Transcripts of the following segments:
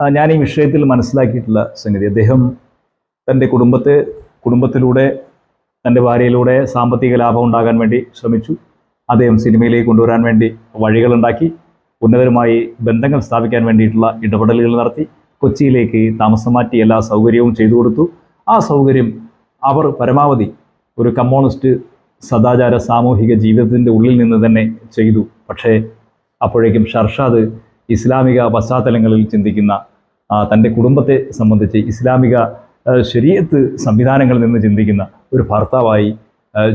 ഞാൻ ഈ വിഷയത്തിൽ മനസ്സിലാക്കിയിട്ടുള്ള സംഗതി. അദ്ദേഹം തന്റെ കുടുംബത്തെ കുടുംബത്തിലൂടെ തന്റെ ഭാര്യയിലൂടെ സാമ്പത്തിക ലാഭം ഉണ്ടാകാൻ വേണ്ടി ശ്രമിച്ചു. അദ്ദേഹം സിനിമയിലേക്ക് കൊണ്ടുവരാൻ വേണ്ടി വഴികളുണ്ടാക്കി ഉന്നതരുമായി ബന്ധങ്ങൾ സ്ഥാപിക്കാൻ വേണ്ടിയിട്ടുള്ള ഇടപെടലുകൾ നടത്തി കൊച്ചിയിലേക്ക് താമസം മാറ്റി എല്ലാ സൗകര്യവും ചെയ്തു കൊടുത്തു. ആ സൗകര്യം അവർ പരമാവധി ഒരു കമ്മ്യൂണിസ്റ്റ് സദാചാര സാമൂഹിക ജീവിതത്തിന്റെ ഉള്ളിൽ നിന്ന് തന്നെ ചെയ്തു. പക്ഷേ അപ്പോഴേക്കും ഷർഷാദ് ഇസ്ലാമിക പശ്ചാത്തലങ്ങളിൽ ചിന്തിക്കുന്ന തന്റെ കുടുംബത്തെ സംബന്ധിച്ച് ഇസ്ലാമിക ശരീരത്ത് സംവിധാനങ്ങളിൽ നിന്ന് ചിന്തിക്കുന്ന ഒരു ഭർത്താവായി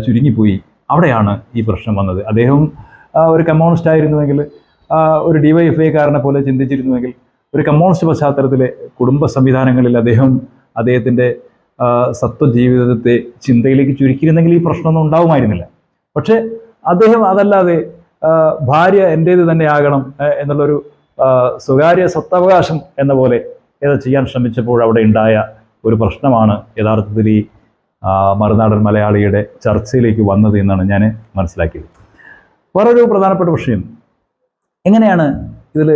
ചുരുങ്ങിപ്പോയി. അവിടെയാണ് ഈ പ്രശ്നം വന്നത്. അദ്ദേഹം ഒരു കമ്മ്യൂണിസ്റ്റ് ആയിരുന്നുവെങ്കിൽ ഒരു ഡി വൈ എഫ് ഐക്കാരനെ പോലെ ചിന്തിച്ചിരുന്നുവെങ്കിൽ ഒരു കമ്മ്യൂണിസ്റ്റ് പശ്ചാത്തലത്തിലെ കുടുംബ സംവിധാനങ്ങളിൽ അദ്ദേഹം അദ്ദേഹത്തിന്റെ സത്വജീവിതത്തെ ചിന്തയിലേക്ക് ചുരുക്കിയിരുന്നെങ്കിൽ ഈ പ്രശ്നമൊന്നും ഉണ്ടാവുമായിരുന്നില്ല. പക്ഷേ അദ്ദേഹം അതല്ലാതെ ഭാര്യ എന്റേത് തന്നെ ആകണം എന്നുള്ളൊരു സ്വകാര്യ സ്വത്തവകാശം എന്ന പോലെ ഇത് ചെയ്യാൻ ശ്രമിച്ചപ്പോൾ അവിടെ ഉണ്ടായ ഒരു പ്രശ്നമാണ് യഥാർത്ഥത്തിൽ ഈ മറുനാടൻ മലയാളിയുടെ ചർച്ചയിലേക്ക് വന്നത് എന്നാണ് ഞാൻ മനസ്സിലാക്കിയത്. വേറൊരു പ്രധാനപ്പെട്ട വിഷയം. എങ്ങനെയാണ് ഇതിൽ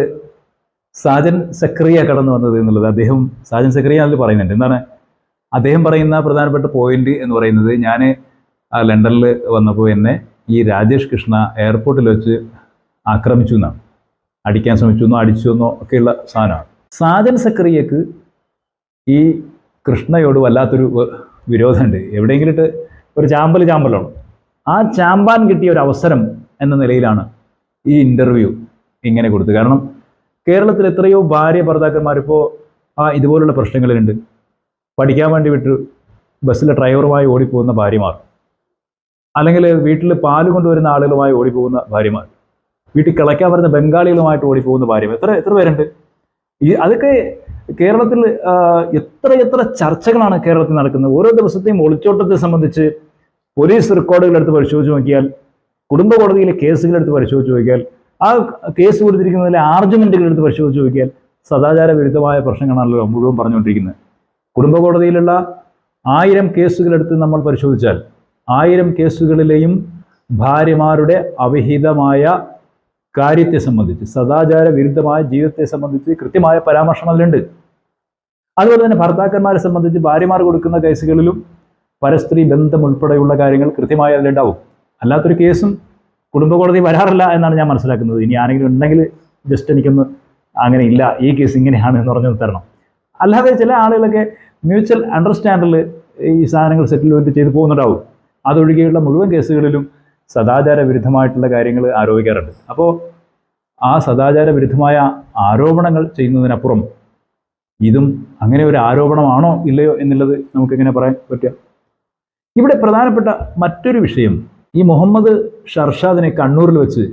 സാജൻ സക്രിയ കടന്നു വന്നത് എന്നുള്ളത്? അദ്ദേഹം സാജൻ സക്രിയ അതിൽ പറയുന്നുണ്ട്. എന്താണ്? അദ്ദേഹം പറയുന്ന പ്രധാനപ്പെട്ട പോയിന്റ് എന്ന് പറയുന്നത് ഞാൻ ലണ്ടനിൽ വന്നപ്പോൾ എന്നെ ഈ രാജേഷ് കൃഷ്ണ എയർപോർട്ടിൽ വെച്ച് ആക്രമിച്ചു എന്നാണ്. അടിക്കാൻ ശ്രമിച്ചു എന്നോ അടിച്ചു എന്നോ ഒക്കെയുള്ള സാധനമാണ്. സാജൻ സക്രിയക്ക് ഈ കൃഷ്ണയോട് വല്ലാത്തൊരു വിരോധമുണ്ട്. എവിടെയെങ്കിലും ഇട്ട് ഒരു ചാമ്പൽ ചാമ്പലാണ്. ആ ചാമ്പാൻ കിട്ടിയ ഒരു അവസരം എന്ന നിലയിലാണ് ഈ ഇന്റർവ്യൂ ഇങ്ങനെ കൊടുത്തത്. കാരണം കേരളത്തിൽ എത്രയോ ഭാര്യ ഭർത്താക്കന്മാരിപ്പോൾ ആ ഇതുപോലുള്ള പ്രശ്നങ്ങളിലുണ്ട്. പഠിക്കാൻ വേണ്ടി വിട്ട് ബസ്സിലെ ഡ്രൈവറുമായി ഓടിപ്പോകുന്ന ഭാര്യമാർ. അല്ലെങ്കിൽ വീട്ടിൽ പാൽ കൊണ്ടുവരുന്ന ആളുകളുമായി ഓടിപ്പോകുന്ന ഭാര്യമാർ. വീട്ടിൽ കിളയ്ക്കാൻ വരുന്ന ബംഗാളികളുമായിട്ട് ഓടിപ്പോകുന്ന ഭാര്യ. എത്ര എത്ര പേരുണ്ട്? ഈ അതൊക്കെ കേരളത്തിൽ എത്ര എത്ര ചർച്ചകളാണ് കേരളത്തിൽ നടക്കുന്നത്? ഓരോ ദിവസത്തെയും ഒളിച്ചോട്ടത്തെ സംബന്ധിച്ച് പോലീസ് റെക്കോർഡുകൾ എടുത്ത് പരിശോധിച്ച് നോക്കിയാൽ കുടുംബ കോടതിയിലെ കേസുകൾ എടുത്ത് പരിശോധിച്ച് നോക്കിയാൽ ആ കേസ് കൊടുത്തിരിക്കുന്നതിലെ ആർഗ്യുമെന്റുകൾ എടുത്ത് പരിശോധിച്ച് നോക്കിയാൽ സദാചാര വിരുദ്ധമായ പ്രശ്നങ്ങളാണല്ലോ മുഴുവൻ പറഞ്ഞുകൊണ്ടിരിക്കുന്നത്. കുടുംബ കോടതിയിലുള്ള ആയിരം കേസുകൾ എടുത്ത് നമ്മൾ പരിശോധിച്ചാൽ ആയിരം കേസുകളിലെയും ഭാര്യമാരുടെ അവിഹിതമായ കാര്യത്തെ സംബന്ധിച്ച് സദാചാര വിരുദ്ധമായ ജീവിതത്തെ സംബന്ധിച്ച് കൃത്യമായ പരാമർശം അതിലുണ്ട്. അതുപോലെ തന്നെ ഭർത്താക്കന്മാരെ സംബന്ധിച്ച് ഭാര്യമാർ കൊടുക്കുന്ന കേസുകളിലും പരസ്ത്രീ ബന്ധം ഉൾപ്പെടെയുള്ള കാര്യങ്ങൾ കൃത്യമായി അതിലുണ്ടാവും. അല്ലാത്തൊരു കേസും കുടുംബ കോടതി വരാറില്ല എന്നാണ് ഞാൻ മനസ്സിലാക്കുന്നത്. ഇനി ആരെങ്കിലും ഉണ്ടെങ്കിൽ ജസ്റ്റ് എനിക്കൊന്ന് അങ്ങനെ ഇല്ല ഈ കേസ് ഇങ്ങനെയാണ് എന്ന് പറഞ്ഞു തരണം. അല്ലാതെ ചില ആളുകളൊക്കെ മ്യൂച്വൽ അണ്ടർസ്റ്റാൻഡിൽ ഈ സാധനങ്ങൾ സെറ്റിൽമെന്റ് ചെയ്ത് പോകുന്നുണ്ടാവും. അതൊഴികെയുള്ള മുഴുവൻ കേസുകളിലും സദാചാര വിരുദ്ധമായിട്ടുള്ള കാര്യങ്ങൾ ആരോപിക്കാറുണ്ട്. അപ്പോൾ ആ സദാചാര വിരുദ്ധമായ ആരോപണങ്ങൾ ചെയ്യുന്നതിനപ്പുറം ഇതും അങ്ങനെ ഒരു ആരോപണമാണോ ഇല്ലയോ എന്നുള്ളത് നമുക്കെങ്ങനെ പറയാൻ പറ്റുക? ഇവിടെ പ്രധാനപ്പെട്ട മറ്റൊരു വിഷയം ഈ മുഹമ്മദ് ഷർഷാദിനെ കണ്ണൂരിൽ വെച്ച്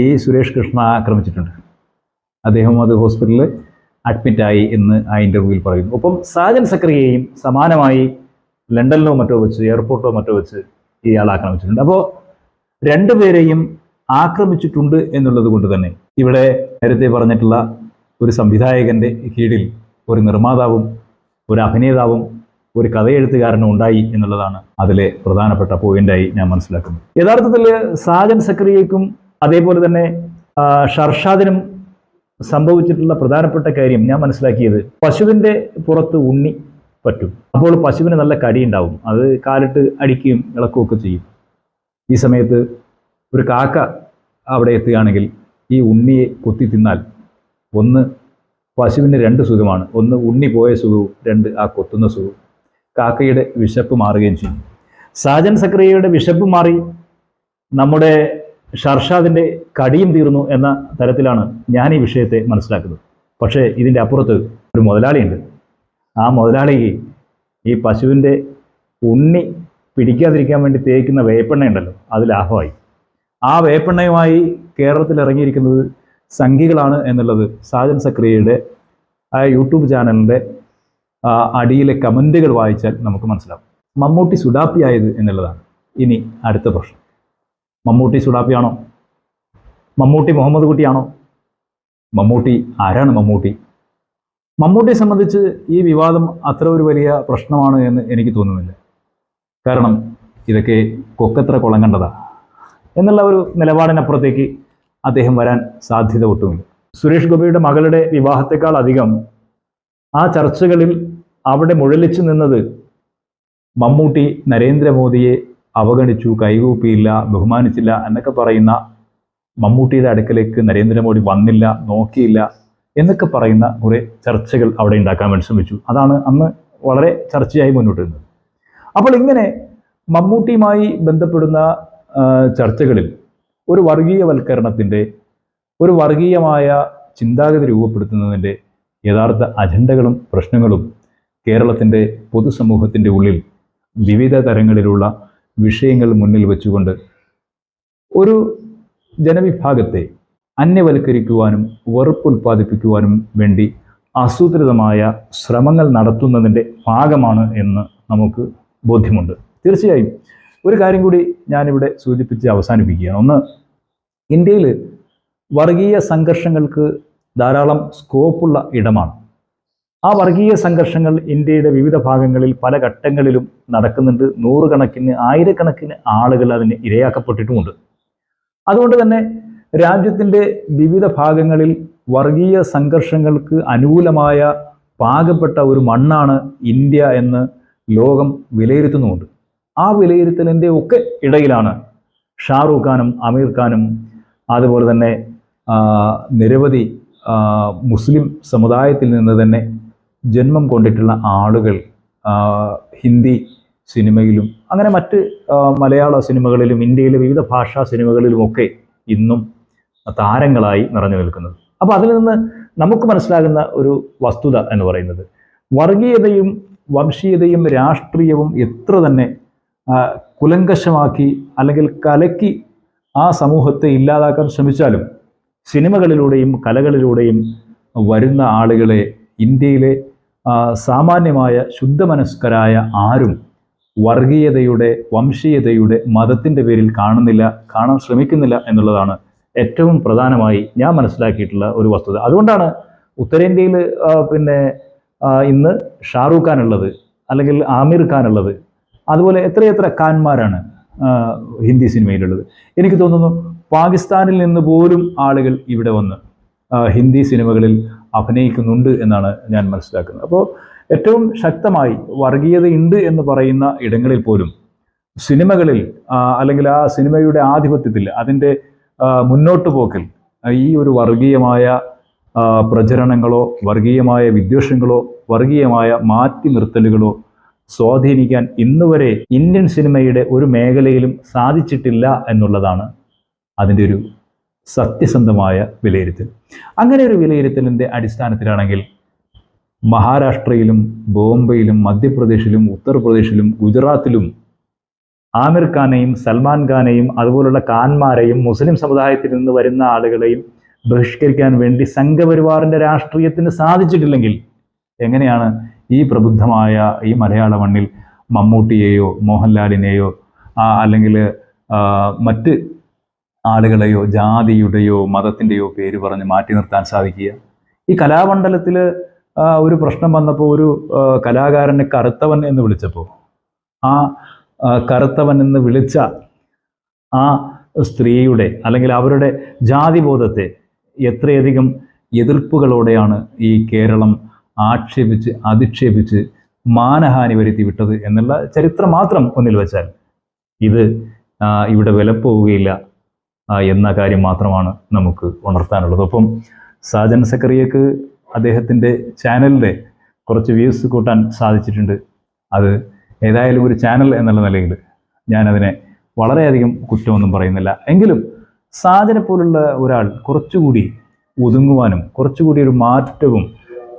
എ. സുരേഷ് കൃഷ്ണ ആക്രമിച്ചിട്ടുണ്ട്. അദ്ദേഹം അത് ഹോസ്പിറ്റലിൽ അഡ്മിറ്റായി എന്ന് ആ ഇന്റർവ്യൂവിൽ പറയുന്നു. ഒപ്പം സാജൻ സക്രിയയും സമാനമായി ലണ്ടനിലോ മറ്റോ വെച്ച് എയർപോർട്ടോ മറ്റോ വെച്ച് ഇയാൾ ആക്രമിച്ചിട്ടുണ്ട് അപ്പോൾ രണ്ടുപേരെയും ആക്രമിച്ചിട്ടുണ്ട് എന്നുള്ളത് കൊണ്ട് തന്നെ ഇവിടെ നേരത്തെ പറഞ്ഞിട്ടുള്ള ഒരു സംവിധായകന്റെ കീഴിൽ ഒരു നിർമ്മാതാവും ഒരു അഭിനേതാവും ഒരു കഥയെഴുത്തുകാരനും ഉണ്ടായി എന്നുള്ളതാണ് അതിലെ പ്രധാനപ്പെട്ട പോയിന്റായി ഞാൻ മനസ്സിലാക്കുന്നത്. യഥാർത്ഥത്തിൽ സാജൻ സക്രിയയ്ക്കും അതേപോലെ തന്നെ ഷർഷാദിനും സംഭവിച്ചിട്ടുള്ള പ്രധാനപ്പെട്ട കാര്യം ഞാൻ മനസ്സിലാക്കിയത് പശുവിന്റെ പുറത്ത് ഉണ്ണി പറ്റും. അപ്പോൾ പശുവിന് നല്ല കടി ഉണ്ടാവും അത് കാലിട്ട് അടിക്കുകയും ഇളക്കുകയൊക്കെ ചെയ്യും. ഈ സമയത്ത് ഒരു കാക്ക അവിടെ എത്തുകയാണെങ്കിൽ ഈ ഉണ്ണിയെ കൊത്തി തിന്നാൽ ഒന്ന് പശുവിന് രണ്ട് സുഖമാണ്. ഒന്ന് ഉണ്ണി പോയ സുഖവും രണ്ട് ആ കൊത്തുന്ന സുഖവും. കാക്കയുടെ വിശപ്പ് മാറുകയും ചെയ്യും. സാജൻ സക്രിയയുടെ വിശപ്പ് മാറി നമ്മുടെ ഷർഷാദിന്റെ കടിയും തീർന്നു എന്ന തരത്തിലാണ് ഞാൻ ഈ വിഷയത്തെ മനസ്സിലാക്കുന്നത്. പക്ഷേ ഇതിന്റെ അപ്പുറത്ത് ഒരു മുതലാളിയുണ്ട്. ആ മുതലാളിക്ക് ഈ പശുവിന്റെ ഉണ്ണി പിടിക്കാതിരിക്കാൻ വേണ്ടി തേക്കുന്ന വേപ്പെണ്ണ ഉണ്ടല്ലോ അത് ലാഭമായി ആ വേപ്പെണ്ണയുമായി കേരളത്തിൽ ഇറങ്ങിയിരിക്കുന്നത് സംഘികളാണ് എന്നുള്ളത് സാജൻ സക്രിയയുടെ ആ യൂട്യൂബ് ചാനലിന്റെ അടിയിലെ കമന്റുകൾ വായിച്ചാൽ നമുക്ക് മനസ്സിലാവും. മമ്മൂട്ടി സുഡാപ്പിയായത് എന്നുള്ളതാണ്. ഇനി അടുത്ത പ്രശ്നം. മമ്മൂട്ടി സുഡാപ്പിയാണോ? മമ്മൂട്ടി മുഹമ്മദ് കുട്ടിയാണോ? മമ്മൂട്ടി ആരാണ് മമ്മൂട്ടി? മമ്മൂട്ടിയെ സംബന്ധിച്ച് ഈ വിവാദം അത്ര ഒരു വലിയ പ്രശ്നമാണ് എന്ന് എനിക്ക് തോന്നുന്നില്ല. കാരണം ഇതൊക്കെ കൊക്കത്ര കുളം കണ്ടതാ. എന്നുള്ള ഒരു നിലപാടിനപ്പുറത്തേക്ക് അദ്ദേഹം വരാൻ സാധ്യത ഒട്ടുമില്ല. സുരേഷ് ഗോപിയുടെ മകളുടെ വിവാഹത്തെക്കാൾ അധികം ആ ചർച്ചകളിൽ അവിടെ മുഴലിച്ചു നിന്നത് മമ്മൂട്ടി നരേന്ദ്രമോദിയെ അവഗണിച്ചു കൈകൂപ്പിയില്ല ബഹുമാനിച്ചില്ല എന്നൊക്കെ പറയുന്ന മമ്മൂട്ടിയുടെ അടുക്കലേക്ക് നരേന്ദ്രമോദി വന്നില്ല നോക്കിയില്ല. എന്നൊക്കെ പറയുന്ന കുറേ ചർച്ചകൾ അവിടെ ഉണ്ടാക്കാൻ വേണ്ടി ശ്രമിച്ചു. അതാണ് അന്ന് വളരെ ചർച്ചയായി മുന്നോട്ട് വരുന്നത്. അപ്പോൾ ഇങ്ങനെ മമ്മൂട്ടിയുമായി ബന്ധപ്പെടുന്ന ചർച്ചകളിൽ ഒരു വർഗീയവൽക്കരണത്തിന്റെ ഒരു വർഗീയമായ ചിന്താഗതി രൂപപ്പെടുത്തുന്നതിന്റെ യഥാർത്ഥ അജണ്ടകളും പ്രശ്നങ്ങളും കേരളത്തിന്റെ പൊതുസമൂഹത്തിന്റെ ഉള്ളിൽ വിവിധ തരങ്ങളിലുള്ള വിഷയങ്ങൾ മുന്നിൽ വെച്ചുകൊണ്ട് ഒരു ജനവിഭാഗത്തെ അന്യവൽക്കരിക്കുവാനും വെറുപ്പുൽപ്പാദിപ്പിക്കുവാനും വേണ്ടി ആസൂത്രിതമായ ശ്രമങ്ങൾ നടത്തുന്നതിന്റെ ഭാഗമാണ് എന്ന് നമുക്ക് ബോധ്യമുണ്ട്. തീർച്ചയായും ഒരു കാര്യം കൂടി ഞാനിവിടെ സൂചിപ്പിച്ച് അവസാനിപ്പിക്കുകയാണ്. ഒന്ന് ഇന്ത്യയിൽ വർഗീയ സംഘർഷങ്ങൾക്ക് ധാരാളം സ്കോപ്പുള്ള ഇടമാണ്. ആ വർഗീയ സംഘർഷങ്ങൾ ഇന്ത്യയുടെ വിവിധ ഭാഗങ്ങളിൽ പല ഘട്ടങ്ങളിലും നടക്കുന്നുണ്ട്. നൂറുകണക്കിന് ആയിരക്കണക്കിന് ആളുകൾ അതിന് ഇരയാക്കപ്പെട്ടിട്ടുമുണ്ട്. അതുകൊണ്ട് തന്നെ രാജ്യത്തിന്റെ വിവിധ ഭാഗങ്ങളിൽ വർഗീയ സംഘർഷങ്ങൾക്ക് അനുകൂലമായ പാകപ്പെട്ട ഒരു മണ്ണാണ് ഇന്ത്യ എന്ന് ലോകം വിലയിരുത്തുന്നുമുണ്ട്. ആ വിലയിരുത്തലിന്റെ ഒക്കെ ഇടയിലാണ് ഷാറൂഖ് ഖാനും അമീർ ഖാനും അതുപോലെ തന്നെ നിരവധി മുസ്ലിം സമുദായത്തിൽ നിന്ന് തന്നെ ജന്മം കൊണ്ടിട്ടുള്ള ആളുകൾ ഹിന്ദി സിനിമയിലും അങ്ങനെ മറ്റ് മലയാള സിനിമകളിലും ഇന്ത്യയിലെ വിവിധ ഭാഷാ സിനിമകളിലുമൊക്കെ ഇന്നും താരങ്ങളായി നിറഞ്ഞു നിൽക്കുന്നത്. അപ്പോൾ അതിൽ നിന്ന് നമുക്ക് മനസ്സിലാകുന്ന ഒരു വസ്തുത എന്ന് പറയുന്നത് വർഗീയതയും വംശീയതയും രാഷ്ട്രീയവും എത്ര തന്നെ കുലങ്കശമാക്കി അല്ലെങ്കിൽ കലക്കി ആ സമൂഹത്തെ ഇല്ലാതാക്കാൻ ശ്രമിച്ചാലും സിനിമകളിലൂടെയും കലകളിലൂടെയും വരുന്ന ആളുകളെ ഇന്ത്യയിലെ സാമാന്യമായ ശുദ്ധമനസ്കരായ ആരും വർഗീയതയുടെ വംശീയതയുടെ മതത്തിന്റെ പേരിൽ കാണുന്നില്ല കാണാൻ ശ്രമിക്കുന്നില്ല എന്നുള്ളതാണ് ഏറ്റവും പ്രധാനമായി ഞാൻ മനസ്സിലാക്കിയിട്ടുള്ള ഒരു വസ്തുത. അതുകൊണ്ടാണ് ഉത്തരേന്ത്യയിൽ പിന്നെ ഇന്ന് ഷാറൂഖ് ഖാൻ ഉള്ളത് അല്ലെങ്കിൽ ആമിർ ഖാൻ ഉള്ളത്. അതുപോലെ എത്രയെത്ര ഖാൻമാരാണ് ഹിന്ദി സിനിമയിലുള്ളത്. എനിക്ക് തോന്നുന്നു പാകിസ്ഥാനിൽ നിന്ന് പോലും ആളുകൾ ഇവിടെ വന്ന് ഹിന്ദി സിനിമകളിൽ അഭിനയിക്കുന്നുണ്ട് എന്നാണ് ഞാൻ മനസ്സിലാക്കുന്നത്. അപ്പോൾ ഏറ്റവും ശക്തമായി വർഗീയതയുണ്ട് എന്ന് പറയുന്ന ഇടങ്ങളിൽ പോലും സിനിമകളിൽ അല്ലെങ്കിൽ ആ സിനിമയുടെ ആധിപത്യത്തിൽ അതിന്റെ മുന്നോട്ട് പോക്കിൽ ഈ ഒരു വർഗീയമായ പ്രചരണങ്ങളോ വർഗീയമായ വിദ്വേഷങ്ങളോ വർഗീയമായ മാറ്റി നിർത്തലുകളോ സ്വാധീനിക്കാൻ ഇന്നുവരെ ഇന്ത്യൻ സിനിമയുടെ ഒരു മേഖലയിലും സാധിച്ചിട്ടില്ല എന്നുള്ളതാണ് അതിന്റെ ഒരു സത്യസന്ധമായ വിലയിരുത്തൽ. അങ്ങനെ ഒരു വിലയിരുത്തലിന്റെ അടിസ്ഥാനത്തിലാണെങ്കിൽ മഹാരാഷ്ട്രയിലും ബോംബെയിലും മധ്യപ്രദേശിലും ഉത്തർപ്രദേശിലും ഗുജറാത്തിലും ആമിർ ഖാനെയും സൽമാൻ ഖാനെയും അതുപോലുള്ള ഖാൻമാരെയും മുസ്ലിം സമുദായത്തിൽ നിന്ന് വരുന്ന ആളുകളെയും ബഹിഷ്കരിക്കാൻ വേണ്ടി സംഘപരിവാറിന്റെ രാഷ്ട്രീയത്തിന് സാധിച്ചിട്ടില്ലെങ്കിൽ എങ്ങനെയാണ് ഈ പ്രബുദ്ധമായ ഈ മലയാള മണ്ണിൽ മമ്മൂട്ടിയെയോ മോഹൻലാലിനെയോ അല്ലെങ്കിൽ മറ്റ് ആളുകളെയോ ജാതിയുടെയോ മതത്തിന്റെയോ പേര് പറഞ്ഞ് മാറ്റി നിർത്താൻ സാധിക്കുക? ഈ കലാമണ്ഡലത്തിൽ ഒരു പ്രശ്നം വന്നപ്പോൾ ഒരു കലാകാരനെ കറുത്തവൻ എന്ന് വിളിച്ചപ്പോൾ ആ, കറുത്തവൻ എന്ന് വിളിച്ച ആ സ്ത്രീയുടെ അല്ലെങ്കിൽ അവരുടെ ജാതിബോധത്തെ എത്രയധികം എതിർപ്പുകളോടെയാണ് ഈ കേരളം ആക്ഷേപിച്ച് അധിക്ഷേപിച്ച് മാനഹാനി വരുത്തി വിട്ടത് എന്നുള്ള ചരിത്രം മാത്രം ഒന്നിൽ വെച്ചാൽ ഇത് ഇവിടെ വിലപ്പോവുകയില്ല എന്ന കാര്യം മാത്രമാണ് നമുക്ക് ഉണർത്താനുള്ളത്. ഒപ്പം സാജൻ സക്കറിയക്ക് അദ്ദേഹത്തിന്റെ ചാനലിന്റെ കുറച്ച് വ്യൂസ് കൂട്ടാൻ സാധിച്ചിട്ടുണ്ട്. അത് ഏതായാലും ഒരു ചാനൽ എന്നുള്ള നിലയിൽ ഞാനതിനെ വളരെയധികം കുറ്റമൊന്നും പറയുന്നില്ല. എങ്കിലും സാജനെ പോലുള്ള ഒരാൾ കുറച്ചുകൂടി ഒതുങ്ങുവാനും കുറച്ചുകൂടി ഒരു മാറ്റവും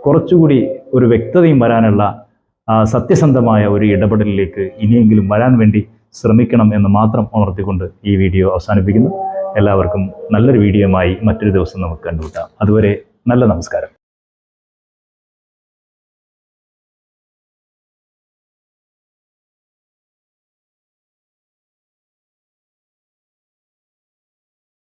കുറച്ചുകൂടി ഒരു വ്യക്തതയും വരാനുള്ള സത്യസന്ധമായ ഒരു ഇടപെടലിലേക്ക് ഇനിയെങ്കിലും വരാൻ വേണ്ടി ശ്രമിക്കണം എന്ന് മാത്രം ഉണർത്തിക്കൊണ്ട് ഈ വീഡിയോ അവസാനിപ്പിക്കുന്നു. എല്ലാവർക്കും നല്ലൊരു വീഡിയോയുമായി മറ്റൊരു ദിവസം നമുക്ക് കണ്ടുമുട്ടാം. അതുവരെ നല്ല നമസ്കാരം.